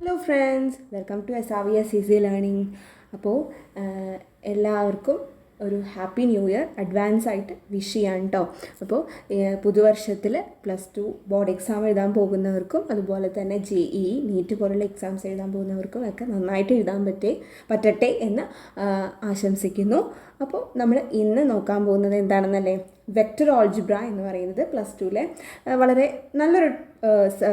Hello friends welcome to S C C learning അപ്പോൾ എല്ലാവർക്കും ഒരു ഹാപ്പി ന്യൂ ഇയർ അഡ്വാൻസ് ആയിട്ട് വിഷ് ചെയ്യാൻ കേട്ടോ അപ്പോൾ പുതുവർഷത്തിൽ പ്ലസ് ടു ബോർഡ് എക്സാം എഴുതാൻ പോകുന്നവർക്കും അതുപോലെ തന്നെ ജെ ഇ നീറ്റ് പോലുള്ള എക്സാംസ് എഴുതാൻ പോകുന്നവർക്കും ഒക്കെ നന്നായിട്ട് എഴുതാൻ പറ്റേ പറ്റട്ടെ എന്ന് ആശംസിക്കുന്നു. അപ്പോൾ നമ്മൾ ഇന്ന് നോക്കാൻ പോകുന്നത് എന്താണെന്നല്ലേ? വെക്ടർ ഓൾജിബ്ര എന്ന് പറയുന്നത് പ്ലസ് ടുവിലെ വളരെ നല്ലൊരു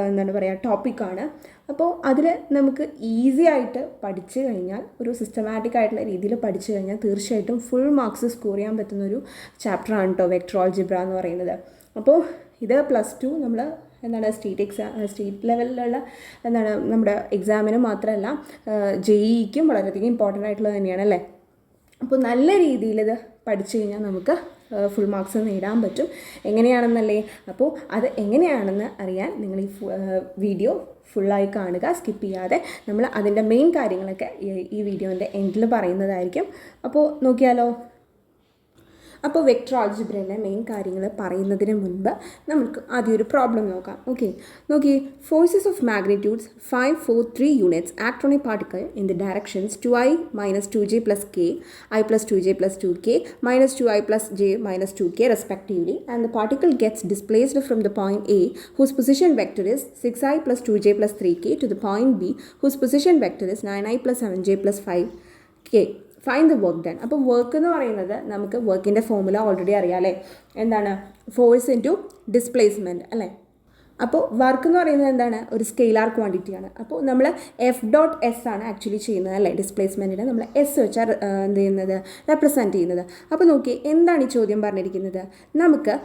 എന്താണ് പറയുക ടോപ്പിക്കാണ് അപ്പോൾ അതിൽ നമുക്ക് ഈസി ആയിട്ട് പഠിച്ചു കഴിഞ്ഞാൽ ഒരു സിസ്റ്റമാറ്റിക് ആയിട്ടുള്ള രീതിയിൽ പഠിച്ചു കഴിഞ്ഞാൽ തീർച്ചയായിട്ടും ഫുൾ മാർക്സ് സ്കോർ ചെയ്യാൻ പറ്റുന്ന ഒരു ചാപ്റ്ററാണ് കേട്ടോ വെക്ടർ ഓൾജിബ്ര എന്ന് പറയുന്നത്. അപ്പോൾ ഇത് പ്ലസ് ടു നമ്മൾ എന്താണ് സ്റ്റേറ്റ് എക്സാം സ്റ്റേറ്റ് ലെവലിലുള്ള എന്താണ് നമ്മുടെ എക്സാമിന് മാത്രമല്ല ജെ ഇക്കും വളരെയധികം ഇമ്പോർട്ടന്റ് ആയിട്ടുള്ളത് തന്നെയാണ് അല്ലേ? അപ്പോൾ നല്ല രീതിയിൽ ഇത് പഠിച്ചു കഴിഞ്ഞാൽ നമുക്ക് ഫുൾ മാർക്സ് നേടാൻ പറ്റും. എങ്ങനെയാണെന്നല്ലേ? അപ്പോൾ അത് എങ്ങനെയാണെന്ന് അറിയാൻ നിങ്ങൾ ഈ വീഡിയോ ഫുള്ളായി കാണുക. സ്കിപ്പ് ചെയ്യാതെ നമ്മൾ അതിന്റെ മെയിൻ കാര്യങ്ങളൊക്കെ ഈ- വീഡിയോന്റെ എൻഡിൽ പറയുന്നതായിരിക്കും. അപ്പോൾ നോക്കിയാലോ? അപ്പോൾ വെക്ടർ ആൾജിബ്രയിലെ മെയിൻ കാര്യങ്ങൾ പറയുന്നതിന് മുൻപ് നമുക്ക് ആദ്യം ഒരു പ്രോബ്ലം നോക്കാം. ഓക്കെ നോക്കി forces of magnitudes five four three units act on a particle in the directions two I minus two J plus K I plus two J plus two K minus two I plus J minus two K respectively and the particle gets displaced from the point A whose position vector is 6i plus 2j plus 3k to the point b whose position vector is 9i plus 7j plus 5k fine the work done അപ്പോൾ work എന്ന് പറയുന്നത് നമുക്ക് വർക്കിന്റെ formula already അറിയാം അല്ലേ? എന്താണ്? Force in to displacement അല്ലേ? അപ്പോൾ വർക്ക് എന്ന് പറയുന്നത് എന്താണ്? ഒരു സ്കെയിലാർ ക്വാണ്ടിറ്റി ആണ്. അപ്പോൾ നമ്മൾ എഫ് ഡോട്ട് എസ് ആണ് ആക്ച്വലി ചെയ്യുന്നത് അല്ലേ? ഡിസ്പ്ലേസ്മെന്റിനെ നമ്മൾ എസ് വെച്ചാൽ എന്ത് ചെയ്യുന്നത്? റെപ്രസെന്റ് ചെയ്യുന്നത്. അപ്പോൾ നോക്കി എന്താണ് ഈ ചോദ്യം പറഞ്ഞിരിക്കുന്നത്? നമുക്ക്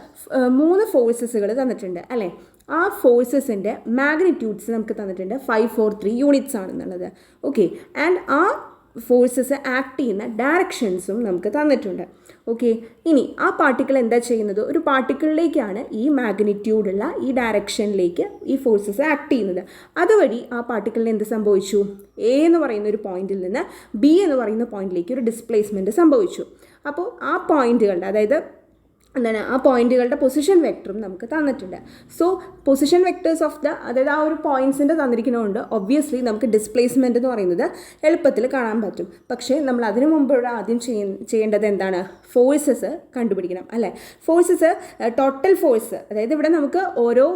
മൂന്ന് ഫോഴ്സസുകൾ തന്നിട്ടുണ്ട് അല്ലേ? ആ ഫോഴ്സസിന്റെ മാഗ്നിറ്റ്യൂഡ്സ് നമുക്ക് തന്നിട്ടുണ്ട് ഫൈവ് ഫോർ ത്രീ യൂണിറ്റ്സ് ആണെന്നുള്ളത്. ഓക്കെ ആൻഡ് ആ ഫോഴ്സസ് ആക്ട് ചെയ്യുന്ന ഡയറക്ഷൻസും നമുക്ക് തന്നിട്ടുണ്ട്. ഓക്കെ ഇനി ആ പാർട്ടിക്കിൾ എന്താ ചെയ്യുന്നത്? ഒരു പാർട്ടിക്കിളിലേക്കാണ് ഈ മാഗ്നിറ്റ്യൂഡുള്ള ഈ ഡയറക്ഷനിലേക്ക് ഈ ഫോഴ്സസ് ആക്ട് ചെയ്യുന്നത്. അതുവഴി ആ പാർട്ടിക്കിളിന് എന്ത് സംഭവിച്ചു? എ എന്ന് പറയുന്ന ഒരു പോയിന്റിൽ നിന്ന് ബി എന്ന് പറയുന്ന പോയിന്റിലേക്ക് ഒരു ഡിസ്പ്ലേസ്മെന്റ് സംഭവിച്ചു. അപ്പോൾ ആ പോയിന്റുകളുടെ അതായത് എന്താണ് ആ പോയിന്റുകളുടെ പൊസിഷൻ വെക്ടറും നമുക്ക് തന്നിട്ടുണ്ട്. So position vectors of the അതായത് ആ ഒരു പോയിന്റ്സിന്റെ തന്നിരിക്കുന്നതുകൊണ്ട് ഒബ്വിയസ്ലി നമുക്ക് ഡിസ്പ്ലേസ്മെന്റ് എന്ന് പറയുന്നത് എളുപ്പത്തിൽ കാണാൻ പറ്റും. പക്ഷേ നമ്മൾ അതിനു മുമ്പോടെ ആദ്യം ചെയ്യ ചെയ്യേണ്ടത് എന്താണ്? ഫോഴ്സസ് കണ്ടുപിടിക്കണം അല്ലേ? ഫോഴ്സസ് ടോട്ടൽ ഫോഴ്സ് അതായത് ഇവിടെ നമുക്ക് ഓരോ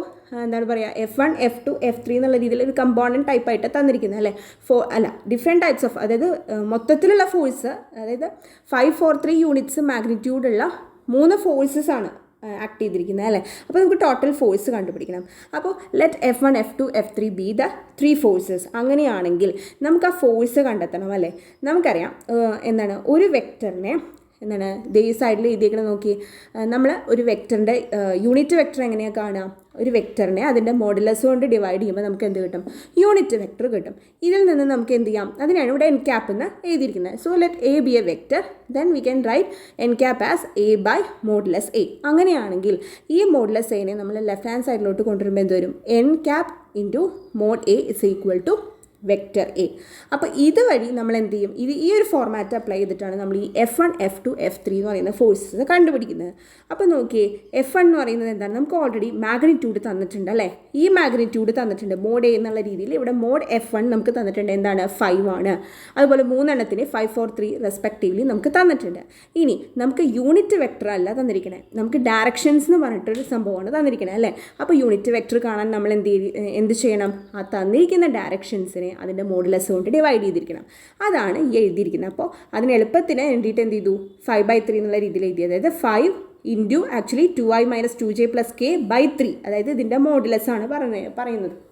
എന്താണ് പറയുക F one F two F three എന്നുള്ള രീതിയിൽ ഒരു കമ്പോണന്റ് ടൈപ്പായിട്ട് തന്നിരിക്കുന്നത് അല്ലേ? ഫോ അല്ല ഡിഫറെന്റ് ടൈപ്സ് ഓഫ് അതായത് മൊത്തത്തിലുള്ള ഫോഴ്സ് അതായത് ഫൈവ് ഫോർ ത്രീ യൂണിറ്റ്സ് മാഗ്നിറ്റ്യൂഡുള്ള മൂന്ന് ഫോഴ്സസ് ആണ് ആക്ട് ചെയ്തിരിക്കുന്നത് അല്ലേ? അപ്പോൾ നമുക്ക് ടോട്ടൽ ഫോഴ്സ് കണ്ടുപിടിക്കണം. അപ്പോൾ let F one F two F three be the three forces അങ്ങനെയാണെങ്കിൽ നമുക്ക് ആ ഫോഴ്സ് കണ്ടെത്തണം അല്ലേ? നമുക്കറിയാം എന്താണ്? ഒരു വെക്ടറിനെ എന്താണ് ദേ സൈഡിൽ എഴുതിയേക്കണം നോക്കി. നമ്മൾ ഒരു വെക്ടറിന്റെ യൂണിറ്റ് വെക്ടർ എങ്ങനെയാണ് കാണുക? ഒരു വെക്ടറിനെ അതിന്റെ മോഡലസ് കൊണ്ട് ഡിവൈഡ് ചെയ്യുമ്പോൾ നമുക്ക് എന്ത് കിട്ടും? യൂണിറ്റ് വെക്ടർ കിട്ടും. ഇതിൽ നിന്ന് നമുക്ക് എന്ത് ചെയ്യാം? അതിനാണ് ഇവിടെ എൻ ക്യാപ്പ് എന്ന് എഴുതിയിരിക്കുന്നത്. So let A B A vector then we can write N cap as A by modulus A അങ്ങനെയാണെങ്കിൽ ഈ മോഡലസ് എനെ നമ്മൾ ലെഫ്റ്റ് ഹാൻഡ് സൈഡിലോട്ട് കൊണ്ടുവരുമ്പോൾ എന്ത് വരും? N cap into mod A is equal to vector A അപ്പോൾ ഇതുവഴി നമ്മൾ എന്ത് ചെയ്യും ഇത് ഈ ഒരു ഫോർമാറ്റ് അപ്ലൈ ചെയ്തിട്ടാണ് നമ്മൾ ഈ F one F two F three എന്ന് പറയുന്ന ഫോഴ്സസ് കണ്ടുപിടിക്കുന്നത്. അപ്പോൾ നോക്കിയേ എഫ് വൺ എന്ന് പറയുന്നത് എന്താണ്? നമുക്ക് ഓൾറെഡി മാഗ്നിറ്റ്യൂഡ് തന്നിട്ടുണ്ട് അല്ലേ? ഈ മാഗ്നിറ്റ്യൂഡ് തന്നിട്ടുണ്ട് മോഡ് എ എന്നുള്ള രീതിയിൽ. ഇവിടെ മോഡ് എഫ് വൺ നമുക്ക് തന്നിട്ടുണ്ട് എന്താണ്? ഫൈവ് ആണ്. അതുപോലെ മൂന്നെണ്ണത്തിന് ഫൈവ് ഫോർ ത്രീ റെസ്പെക്റ്റീവ്ലി നമുക്ക് തന്നിട്ടുണ്ട്. ഇനി നമുക്ക് യൂണിറ്റ് വെക്റ്റർ അല്ല തന്നിരിക്കണേ. നമുക്ക് ഡയറക്ഷൻസ് എന്ന് പറഞ്ഞിട്ടൊരു സംഭവമാണ് തന്നിരിക്കണേ അല്ലേ? അപ്പോൾ യൂണിറ്റ് വെക്റ്റർ കാണാൻ നമ്മൾ എന്ത് എന്ത് ചെയ്യണം? ആ തന്നിരിക്കുന്ന ഡയറക്ഷൻസിനെ അതിന്റെ മോഡുലസ് കൊണ്ട് ഡിവൈഡ് ചെയ്തിരിക്കണം. അതാണ് ഈ എഴുതിയിരിക്കുന്നത്. അപ്പോൾ അതിന് എളുപ്പത്തിന് വേണ്ടിയിട്ട് എന്ത് ചെയ്തു? ഫൈവ് ബൈ ത്രീ എന്നുള്ള രീതിയിൽ എഴുതി. അതായത് five into actually two I minus two J plus K by three അതായത് ഇതിന്റെ മോഡുലസ് ആണ് പറഞ്ഞ പറയുന്നത്.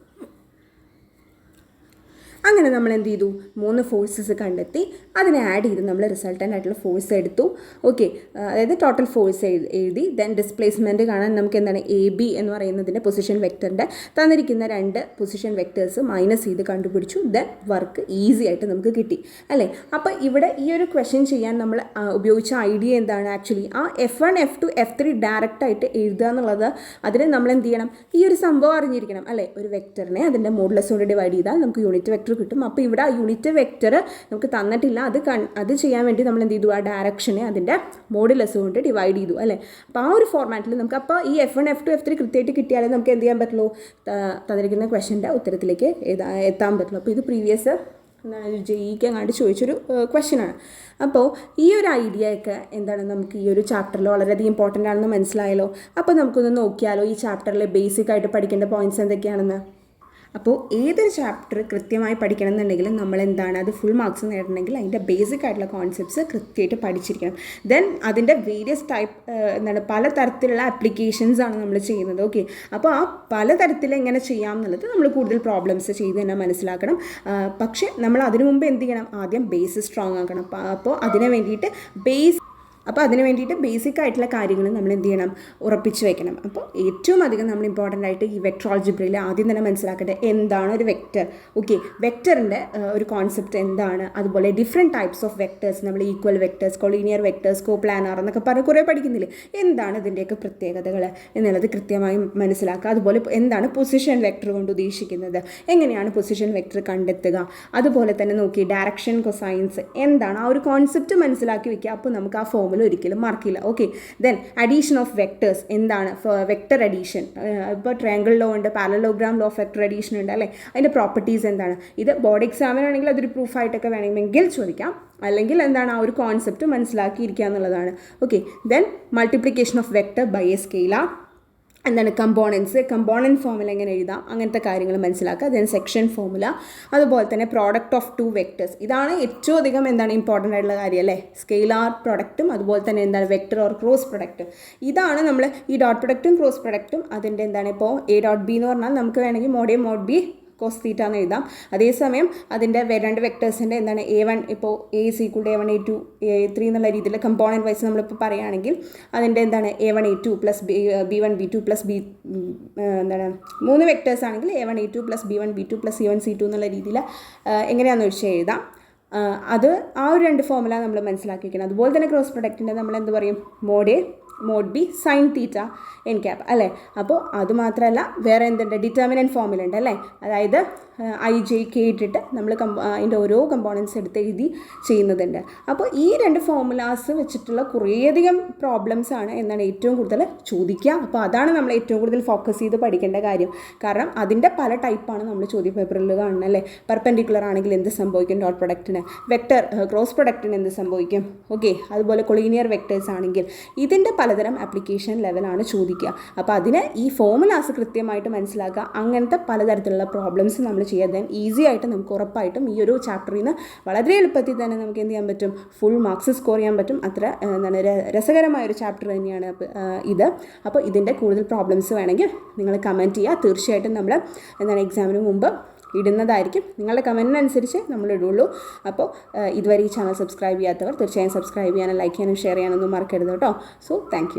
അങ്ങനെ നമ്മൾ എന്ത് ചെയ്തു? മൂന്ന് ഫോഴ്സസ് കണ്ടെത്തി അതിനെ ആഡ് ചെയ്ത് നമ്മൾ റിസൾട്ടന്റ് ആയിട്ടുള്ള ഫോഴ്സ് എടുത്തു. ഓക്കെ അതായത് ടോട്ടൽ ഫോഴ്സ് എഴുതി. ദെൻ ഡിസ്പ്ലേസ്മെന്റ് കാണാൻ നമുക്ക് എന്താണ്? എ ബി എന്ന് പറയുന്നതിന്റെ പൊസിഷൻ വെക്ടറിന്റെ തന്നിരിക്കുന്ന രണ്ട് പൊസിഷൻ വെക്ടേഴ്സ് മൈനസ് ചെയ്ത് കണ്ടുപിടിച്ചു. ദെൻ വർക്ക് ഈസി ആയിട്ട് നമുക്ക് കിട്ടി. അല്ലേ? അപ്പോൾ ഇവിടെ ഈ ഒരു ക്വസ്റ്റ്യൻ ചെയ്യാൻ നമ്മൾ ഉപയോഗിച്ച ഐഡിയ എന്താണ് ആക്ച്വലി ആ F one F two F three direct ആയിട്ട് എഴുതുക എന്നുള്ളത് അതിന് നമ്മൾ എന്ത് ചെയ്യണം? ഈ ഒരു സംഭവം അറിഞ്ഞിരിക്കണം. അല്ലേ? ഒരു വെക്ടറിനെ അതിന്റെ മോഡലസ് കൊണ്ട് ഡിവൈഡ് ചെയ്താൽ നമുക്ക് യൂണിറ്റ് വെക്ടർ വെക്ടർ കിട്ടും. അപ്പോൾ ഇവിടെ ആ യൂണിറ്റ് വെക്റ്റർ നമുക്ക് തന്നിട്ടില്ല. അത് കൺ അത് ചെയ്യാൻ വേണ്ടി നമ്മൾ എന്ത് ചെയ്തു? ആ ഡയറക്ഷനെ അതിന്റെ മോഡുലസ് കൊണ്ട് ഡിവൈഡ് ചെയ്തു അല്ലേ? അപ്പോൾ ആ ഒരു ഫോർമാറ്റിൽ നമുക്ക് അപ്പോൾ ഈ F one F two F three കൃത്യമായിട്ട് കിട്ടിയാലേ നമുക്ക് എന്ത് ചെയ്യാൻ പറ്റുള്ളൂ? തന്നിരിക്കുന്ന ക്വസ്റ്റന്റെ ഉത്തരത്തിലേക്ക് എത്താൻ പറ്റുള്ളൂ. അപ്പോൾ ഇത് പ്രീവിയസ് ജയിക്കാൻ അങ്ങാണ്ട് ചോദിച്ചൊരു ക്വസ്റ്റ്യനാണ് അപ്പോൾ ഈ ഒരു ഐഡിയ ഒക്കെ എന്താണ് നമുക്ക് ഈ ഒരു ചാപ്റ്ററിൽ വളരെയധികം ഇമ്പോർട്ടന്റ് ആണെന്ന് മനസ്സിലായല്ലോ? അപ്പോൾ നമുക്കൊന്ന് നോക്കിയാലോ ഈ ചാപ്റ്ററിലെ ബേസിക് ആയിട്ട് പഠിക്കേണ്ട പോയിന്റ്സ് എന്തൊക്കെയാണെന്ന്? അപ്പോൾ ഏതൊരു ചാപ്റ്റർ കൃത്യമായി പഠിക്കണം എന്നുണ്ടെങ്കിൽ നമ്മൾ എന്താണ് അത് ഫുൾ മാർക്സ് നേടണമെങ്കിൽ അതിന്റെ ബേസിക് ആയിട്ടുള്ള കോൺസെപ്റ്റ്സ് കൃത്യമായിട്ട് പഠിച്ചിരിക്കണം. ദെൻ അതിന്റെ വേരിയസ് ടൈപ്പ് എന്താണ് പല തരത്തിലുള്ള ആപ്ലിക്കേഷൻസ് ആണ് നമ്മൾ ചെയ്യുന്നത്. ഓക്കെ അപ്പോൾ ആ പല തരത്തിൽ എങ്ങനെ ചെയ്യാം എന്നുള്ളത് നമ്മൾ കൂടുതൽ പ്രോബ്ലംസ് ചെയ്ത് തന്നെ മനസ്സിലാക്കണം. പക്ഷേ നമ്മൾ അതിനു മുമ്പ് എന്ത് ചെയ്യണം? ആദ്യം ബേസ് സ്ട്രോങ് ആക്കണം. അപ്പോൾ അതിന് വേണ്ടിയിട്ട് ബേസ് അപ്പോൾ അതിന് വേണ്ടിയിട്ട് ബേസിക് ആയിട്ടുള്ള കാര്യങ്ങൾ നമ്മൾ എന്ത് ചെയ്യണം? ഉറപ്പിച്ച് വെക്കണം. അപ്പോൾ ഏറ്റവും അധികം നമ്മൾ ഇമ്പോർട്ടന്റ് ആയിട്ട് ഈ വെക്ടർ ആൾജിബ്രയിൽ ആദ്യം തന്നെ മനസ്സിലാക്കേണ്ടത് എന്താണ് ഒരു വെക്റ്റർ ഓക്കെ വെക്ടറിന്റെ ഒരു കോൺസെപ്റ്റ് എന്താണ്? അതുപോലെ ഡിഫറെന്റ് ടൈപ്സ് ഓഫ് വെക്ടേഴ്സ് നമ്മൾ equal vectors collinear vectors coplanar എന്നൊക്കെ പറഞ്ഞ് കുറേ പഠിക്കുന്നില്ലേ? എന്താണ് ഇതിന്റെയൊക്കെ പ്രത്യേകതകൾ എന്നുള്ളത് കൃത്യമായി മനസ്സിലാക്കുക. അതുപോലെ എന്താണ് പൊസിഷൻ വെക്ടർ കൊണ്ട് ഉദ്ദേശിക്കുന്നത്? എങ്ങനെയാണ് പൊസിഷൻ വെക്ടർ കണ്ടെത്തുക? അതുപോലെ തന്നെ നോക്കി ഡയറക്ഷൻ കൊസൈൻസ് എന്താണ് ആ ഒരു കോൺസെപ്റ്റ് മനസ്സിലാക്കി വെക്കുക. അപ്പോൾ നമുക്ക് ആ ഫോമുല ഒരിക്കലും മാർക്കില്ല okay then addition of vectors എന്താണ്? വെക്ടർ അഡീഷൻ ഇപ്പോൾ ട്രയാങ്കിൾ ലോ ഉണ്ട് parallelogram law of vector addition ഉണ്ട് അല്ലേ? അതിന്റെ പ്രോപ്പർട്ടീസ് എന്താണ്? ഇത് ബോർഡ് എക്സാമിനാണെങ്കിൽ അതൊരു പ്രൂഫായിട്ടൊക്കെ വേണമെങ്കിൽ ചോദിക്കാം. അല്ലെങ്കിൽ എന്താണ് ആ ഒരു കോൺസെപ്റ്റ് മനസ്സിലാക്കിയിരിക്കുക എന്നുള്ളതാണ്. Okay then multiplication of vector by a scalar എന്താണ് കമ്പോണൻസ് കമ്പോണന്റ് ഫോമുല എങ്ങനെ എഴുതാം? അങ്ങനത്തെ കാര്യങ്ങൾ മനസ്സിലാക്കുക. ദെൻ സെക്ഷൻ ഫോമുല അതുപോലെ തന്നെ പ്രോഡക്റ്റ് ഓഫ് ടു വെക്ടേഴ്സ് ഇതാണ് ഏറ്റവും അധികം എന്താണ് ഇമ്പോർട്ടന്റ് ആയിട്ടുള്ള കാര്യം അല്ലേ? സ്കെയിലാർ പ്രൊഡക്റ്റും അതുപോലെ തന്നെ എന്താണ് വെക്ടർ ഓർ ക്രോസ് പ്രൊഡക്റ്റും ഇതാണ് നമ്മൾ ഈ ഡോട്ട് പ്രൊഡക്റ്റും ക്രോസ് പ്രൊഡക്റ്റും അതിന്റെ എന്താണ് ഇപ്പോൾ എ ഡോട്ട് ബി എന്ന് പറഞ്ഞാൽ നമുക്ക് വേണമെങ്കിൽ mod A mod B cos theta എന്ന് എഴുതാം. അതേസമയം അതിന്റെ രണ്ട് വെക്ടേഴ്സിന്റെ എന്താണ് എ വൺ ഇപ്പോൾ A C two A one A two A three എന്നുള്ള രീതിയിൽ കമ്പോണന്റ് വൈസ് നമ്മളിപ്പോൾ പറയുകയാണെങ്കിൽ അതിന്റെ എന്താണ് A one A two plus B B one B two plus B എന്താണ് മൂന്ന് വെക്ടേഴ്സ് ആണെങ്കിൽ A one A two plus B one B two plus C one C two എന്നുള്ള രീതിയിൽ എങ്ങനെയാണെന്ന് വെച്ചാൽ എഴുതാം. അത് ആ ഒരു രണ്ട് ഫോമുല നമ്മൾ മനസ്സിലാക്കി വെക്കണം അതുപോലെ തന്നെ ക്രോസ് പ്രൊഡക്റ്റിന്റെ നമ്മൾ എന്ത് പറയും? Mod mod B sine theta N cap അല്ലേ? അപ്പോൾ അത് മാത്രമല്ല വേറെ എന്തുണ്ട്? ഡിറ്റർമിനന്റ് ഫോമിലുണ്ട് അല്ലേ? അതായത് ഐ ജെ കെ ഇട്ടിട്ട് നമ്മൾ കമ്പ അതിന്റെ ഓരോ കമ്പോണൻസ് എടുത്ത് എഴുതി ചെയ്യുന്നതുണ്ട് അപ്പോൾ ഈ രണ്ട് ഫോമുലാസ് വെച്ചിട്ടുള്ള കുറേയധികം പ്രോബ്ലംസ് ആണ് എന്നാണ് ഏറ്റവും കൂടുതൽ ചോദിക്കുക. അപ്പോൾ അതാണ് നമ്മൾ ഏറ്റവും കൂടുതൽ ഫോക്കസ് ചെയ്ത് പഠിക്കേണ്ട കാര്യം. കാരണം അതിന്റെ പല ടൈപ്പാണ് നമ്മൾ ചോദ്യ പേപ്പറിൽ കാണുന്നത് അല്ലേ? പെർപെൻഡിക്കുലർ ആണെങ്കിൽ എന്ത് സംഭവിക്കും? ഡോട്ട് പ്രൊഡക്റ്റിന് വെക്ടർ ക്രോസ് പ്രൊഡക്റ്റിന് എന്ത് സംഭവിക്കും? ഓക്കെ അതുപോലെ കൊളീനിയർ വെക്ടേഴ്സ് ആണെങ്കിൽ ഇതിന്റെ പലതരം ആപ്ലിക്കേഷൻ ലെവലാണ് ചോദിക്കുക. അപ്പോൾ അതിന് ഈ ഫോമുലാസ് കൃത്യമായിട്ട് മനസ്സിലാക്കുക. അങ്ങനത്തെ പലതരത്തിലുള്ള പ്രോബ്ലംസ് നമ്മൾ ചെയ്യാൻ ഈസി ആയിട്ട് നമുക്ക് ഉറപ്പായിട്ടും ഈ ഒരു ചാപ്റ്ററിൽ നിന്ന് വളരെ എളുപ്പത്തിൽ തന്നെ നമുക്ക് എന്ത് ചെയ്യാൻ പറ്റും? ഫുൾ മാർക്സ് സ്കോർ ചെയ്യാൻ പറ്റും. അത്ര എന്താണ് രസകരമായ ഒരു ചാപ്റ്റർ തന്നെയാണ് ഇത്. അപ്പോൾ ഇതിന്റെ കൂടുതൽ പ്രോബ്ലംസ് വേണമെങ്കിൽ നിങ്ങൾ കമന്റ് ചെയ്യുക. തീർച്ചയായിട്ടും നമ്മൾ എന്താണ് എക്സാമിന് മുമ്പ് ഇടുന്നതായിരിക്കും. നിങ്ങളുടെ കമന്റിനനുസരിച്ച് നമ്മൾ ഇടുള്ളൂ. അപ്പോൾ ഇതുവരെ ഈ ചാനൽ സബ്സ്ക്രൈബ് ചെയ്യാത്തവർ തീർച്ചയായും സബ്സ്ക്രൈബ് ചെയ്യാനും ലൈക്ക് ചെയ്യാനും ഷെയർ ചെയ്യാനൊന്നും മറക്കരുത് കേട്ടോ. So thank